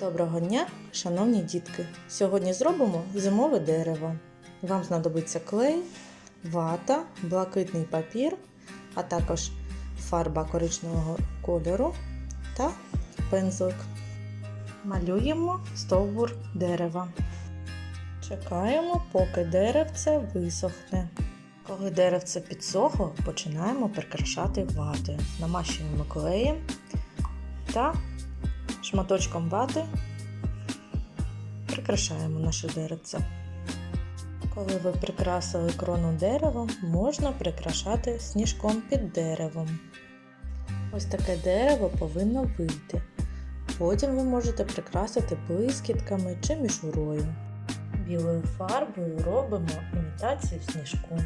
Доброго дня, шановні дітки! Сьогодні зробимо зимове дерево. Вам знадобиться клей, вата, блакитний папір, а також фарба коричневого кольору та пензлик. Малюємо стовбур дерева. Чекаємо, поки деревце висохне. Коли деревце підсохло, починаємо прикрашати ватою. Намащуємо клеєм та шматочком вати прикрашаємо наше деревце. Коли ви прикрасили крону деревом, можна прикрашати сніжком під деревом. Ось таке дерево повинно вийти. Потім ви можете прикрасити блискітками чи мішурою. Білою фарбою робимо імітацію сніжку.